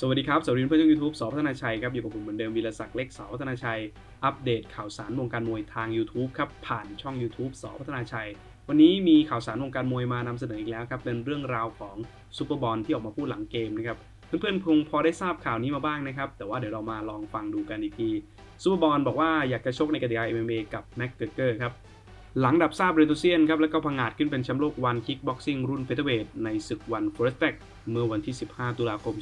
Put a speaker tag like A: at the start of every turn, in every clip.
A: สวัสดีครับ สวัสดีเพื่อนช่องยูทูบสอพัฒนาชัยครับอยู่กับผมเหมือนเดิมวีรศักดิ์เล็กสอพัฒนาชัย อัปเดตข่าวสารวงการมวยทาง YouTube ครับผ่านช่อง YouTube สอพัฒนาชัย วันนี้มีข่าวสารวงการมวยมานำเสนออีกแล้วครับเป็นเรื่องราวของซูเปอร์บอลที่ออกมาพูดหลังเกมนะครับเพื่อนๆคงพอได้ทราบข่าวนี้มาบ้างนะครับแต่ว่าเดี๋ยวเรามาลองฟังดูกันอีกทีซูเปอร์บอลบอกว่าอยากจะชกในกติกา MMA กับแม็กเกอร์ครับ หลังดับทราบเรตูเซียนครับแล้วก็พังอาจขึ้นเป็นแชมป์โลกวันคิกบ็อกซิ่งรุ่นเฟเธอร์เวทในศึกวันฟอร์เรสแตกเมื่อวันที่ 15 ตุลาคม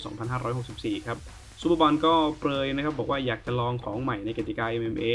A: 2564 ครับซูเปอร์บอลก็เปรยนะครับบอกว่าอยากจะลองของใหม่ในกติกา MMA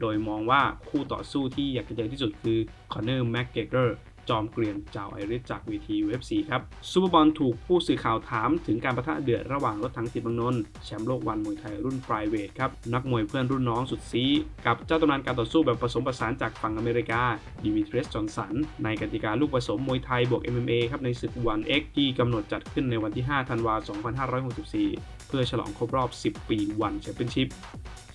A: โดยมองว่าคู่ต่อสู้ที่อยากจะเจอที่สุดคือคอนเนอร์แม็กเกเกอร์ จอมเกรียนจาไอริสจากวีที UFC ครับซูเปอร์บอลถูกผู้สื่อข่าวถามถึงการประทะเดือดระหว่างรถถังสิทธิ์บางนนท์แชมป์โลกวันมวยไทยรุ่นไพรเวทครับนักมวยเพื่อนรุ่นน้องสุดซีกับเจ้าตำนานการต่อสู้แบบผสมผสานจากฝั่งอเมริกาดิมิทรีสจอนสันในกติกาลูกผสมมวยไทยบวก MMA ครับในศึกวัน X ที่กำหนดจัดขึ้นในวันที่ 5 ธันวาคม 2564เพื่อฉลองครบรอบ 10 ปีวันแชมเปี้ยนชิพ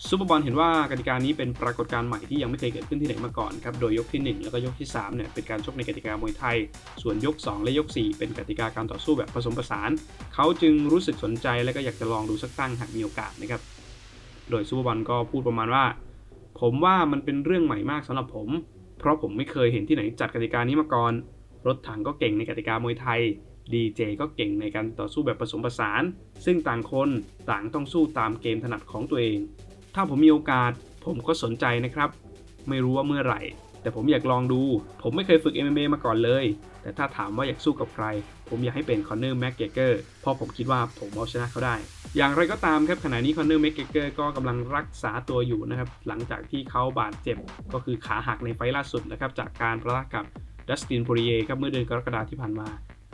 A: ซูเปอร์บอลเห็นว่ากติกานี้เป็นปรากฏการณ์ใหม่ที่ยังไม่เคยเกิดขึ้นที่ไหนมาก่อนครับ โดยยกที่ 1 แล้วก็ยกที่3เนี่ยเป็นการชกในกติกามวยไทย ส่วนยก 2 และยก 4 เป็นกติกาการต่อสู้แบบผสมผสาน เขาจึงรู้สึกสนใจและก็อยากจะลองดูสักตั้งหากมีโอกาสนะครับ โดยซูเปอร์บอลก็พูดประมาณว่า ผมว่ามันเป็นเรื่องใหม่มากสำหรับผม เพราะผมไม่เคยเห็นที่ไหนจัดกติกานี้มาก่อน รถถังก็เก่งในกติกามวยไทย ดีเจก็เก่งในการต่อสู้แบบผสมผสาน ซึ่งต่างคนต่างต้องสู้ตามเกมถนัดของตัวเอง ถ้าผมมีโอกาสผมก็สนใจนะครับ ไม่รู้ว่าเมื่อไหร่ แต่ผมอยากลองดู ผมไม่เคยฝึก MMA มาก่อนเลย แต่ถ้าถามว่าอยากสู้กับใคร ผมอยากให้เป็นคอนเนอร์แม็กเกเกอร์เพราะผมคิดว่าผมเอาชนะเขาได้ อย่างไรก็ตามครับขณะนี้คอนเนอร์แม็กเกเกอร์ก็กำลังรักษาตัวอยู่นะครับ หลังจากที่เขาบาดเจ็บก็คือขาหักในไฟล์ล่าสุดนะครับจากการประทะกับดัสตินโพริเยครับเมื่อเดือนกรกฎาคมที่ผ่านมา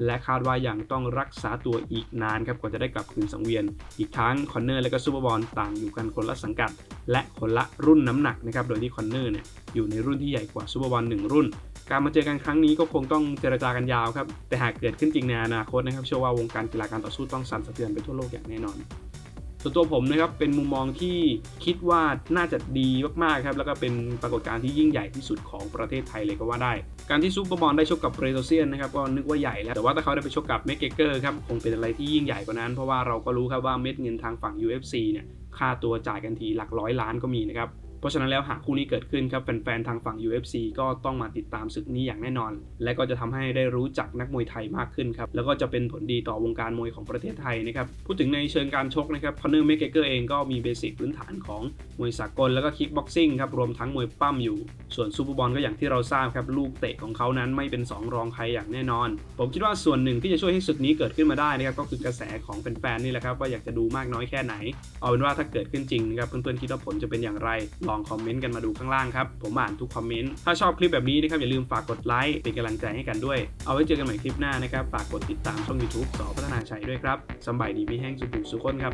A: และคาดว่ายังต้องรักษาตัวอีกนานครับกว่าจะได้กลับคืนสังเวียน อีกทั้งคอนเนอร์และก็ซูเปอร์บอลต่างอยู่กันคนละสังกัด และคนละรุ่นน้ำหนักนะครับโดยที่คอนเนอร์เนี่ยอยู่ในรุ่นที่ใหญ่กว่าซูเปอร์บอลหนึ่งรุ่น การมาเจอกันครั้งนี้ก็คงต้องเจรจากันยาวครับแต่หากเกิดขึ้นจริงในอนาคตนะครับเชื่อว่าวงการกีฬาการต่อสู้ต้องสั่นสะเทือนไปทั่วโลกอย่างแน่นอน ส่วนตัวผมนะครับเป็นมุมมองที่คิดว่าน่าจะดีมากๆครับแล้วก็เป็นปรากฏการณ์ที่ยิ่งใหญ่ที่สุดของประเทศไทยเลยก็ว่าได้ การที่ซูเปอร์บอลได้ชกกับเรโตเซียนนะครับก็นึกว่าใหญ่แล้วแต่ว่าถ้าเขาได้ไปชกกับเมกเกเกอร์ครับคงเป็นอะไรที่ยิ่งใหญ่กว่านั้น เพราะว่าเราก็รู้ครับว่าเม็ดเงินทางฝั่ง UFC เนี่ยค่าตัวจ่ายกันทีหลักร้อยล้านก็มีนะครับ เพราะฉะนั้นแล้วหากคู่นี้เกิดขึ้นครับแฟนๆทางฝั่ง UFC ก็ต้องมาติดตามศึกนี้อย่างแน่นอน และก็จะทำให้ได้รู้จักนักมวยไทยมากขึ้นครับแล้วก็จะเป็นผลดีต่อวงการมวยของประเทศไทยนะครับพูดถึงในเชิงการชกนะครับคอนเนอร์เมกเกอร์เองก็มีเบสิกพื้นฐานของมวยสากลแล้วก็คิกบ็อกซิ่งครับรวมทั้งมวยปั้มอยู่ ส่วนซูเปอร์บอลก็อย่างที่เราทราบครับลูกเตะของเขานั้นไม่เป็นสองรองใครอย่างแน่นอน ผมคิดว่าส่วนหนึ่งที่จะช่วยให้ศึกนี้เกิดขึ้นมาได้นะครับก็คือกระแสของแฟนๆนี่แหละครับว่าอยากจะดูมากน้อยแค่ไหน เอาเป็นว่าถ้าเกิดขึ้นจริงนะครับเพื่อนๆคิดว่าผลจะเป็นอย่างไรลองคอมเมนต์กันมาดูข้างล่างครับ ผมอ่านทุกคอมเมนต์ ถ้าชอบคลิปแบบนี้นะครับอย่าลืมฝากกดไลค์เป็นกำลังใจให้กันด้วย เอาไว้เจอกันใหม่คลิปหน้านะครับ ฝากกดติดตามช่อง YouTube สอพัฒนาชัยด้วยครับสบายดีไม่แห้งสุขุมสุขคนครับ